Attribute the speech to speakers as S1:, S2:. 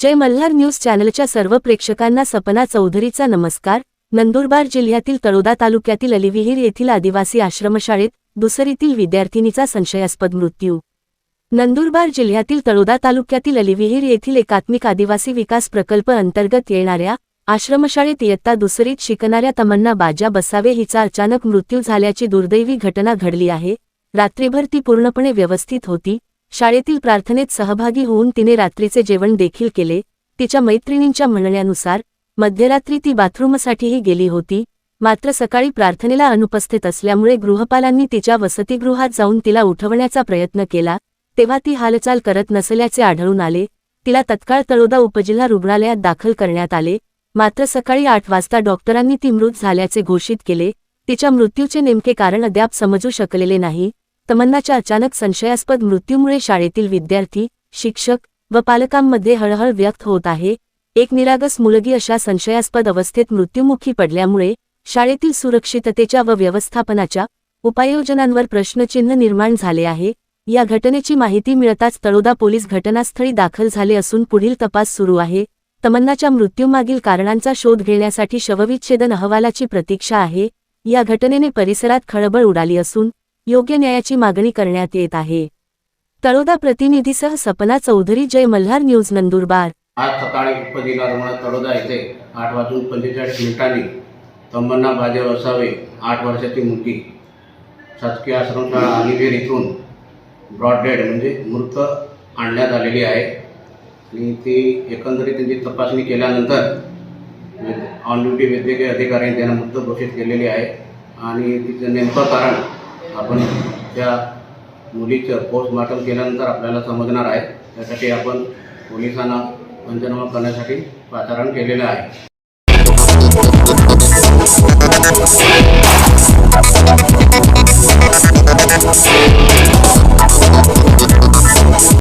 S1: जय Malhar news चॅनलच्या सर्व प्रेक्षकांना सपना चौधरीचा नमस्कार. नंदुरबार जिल्ह्यातील तळोदा तालुक्यातील अलिविहीर येथील आदिवासी आश्रमशाळेत दुसरीतील विद्यार्थिनीचा संशयास्पद मृत्यू. नंदुरबार जिल्ह्यातील तळोदा तालुक्यातील अलिविहीर येथील एकात्मिक आदिवासी विकास प्रकल्प अंतर्गत येणाऱ्या आश्रमशाळेत इयत्ता दुसरीत शिकणाऱ्या तमन्ना बाजा बसावे हिचा अचानक मृत्यू झाल्याची दुर्दैवी घटना घडली आहे. रात्रीभर ती पूर्णपणे व्यवस्थित होती. शाळेतील प्रार्थनेत सहभागी होऊन तिने रात्रीचे जेवण देखील केले. तिच्या मैत्रिणींच्या म्हणण्यानुसार मध्यरात्री ती बाथरूमसाठीही गेली होती मात्र सकाळी प्रार्थनेला अनुपस्थित असल्यामुळे गृहपालांनी तिच्या वसतिगृहात जाऊन तिला उठवण्याचा प्रयत्न केला तेव्हा ती हालचाल करत नसल्याचे आढळून आले. तिला तत्काळ तळोदा उपजिल्हा रुग्णालयात दाखल करण्यात आले. मात्र सकाळी आठ वाजता डॉक्टरांनी ती मृत झाल्याचे घोषित केले. तिच्या मृत्यूचे नेमके कारण अद्याप समजू शकलेले नाही. तमन्नाच्या अचानक संशयास्पद मृत्यूमुळे शाळेतील विद्यार्थी शिक्षक व पालकांमध्ये हळहळ व्यक्त होत आहे. एक निरागस मुलगी अशा संशयास्पद अवस्थेत मृत्युमुखी पडल्यामुळे शाळेतील सुरक्षिततेच्या व व्यवस्थापनाच्या उपाययोजनांवर प्रश्नचिन्ह निर्माण झाले आहे. या घटनेची माहिती मिळताच तळोदा पोलीस घटनास्थळी दाखल झाले असून पुढील तपास सुरू आहे. तमन्नाच्या मृत्यूमागील कारणांचा शोध घेण्यासाठी शवविच्छेदन अहवालाची प्रतीक्षा आहे. या घटनेने परिसरात खळबळ उडाली असून योग्य न्यायाची मागणी करण्यात येत आहे. तळोदा प्रतिनिधीसह सपना चौधरी जय मल्हार न्यूज नंदुरबार.
S2: आज सकाळी उपजिल्हा रुग्णालय तळोदा येथे आठ वाजून पंचेचाळीस मिनिटांनी तमन्ना बाजे वसावे आठ वर्षाची मुलगी शासकीय आश्रमशाळा अलिवेर इथून ब्रॉडडेड म्हणजे मृत आणण्यात आलेली आहे. आणि ती एकंदरीत त्यांची तपासणी केल्यानंतर ऑन ड्युटी वैद्यकीय अधिकाऱ्यांनी त्यांना मृत घोषित केलेली आहे. आणि तिचं नेमकं कारण आपण त्या मुलीचं पोस्टमॉर्टम केल्यानंतर आपल्याला समजणार आहे. त्यासाठी आपण पोलिसांना पंचनामा करण्यासाठी पाचारण केलेलं आहे.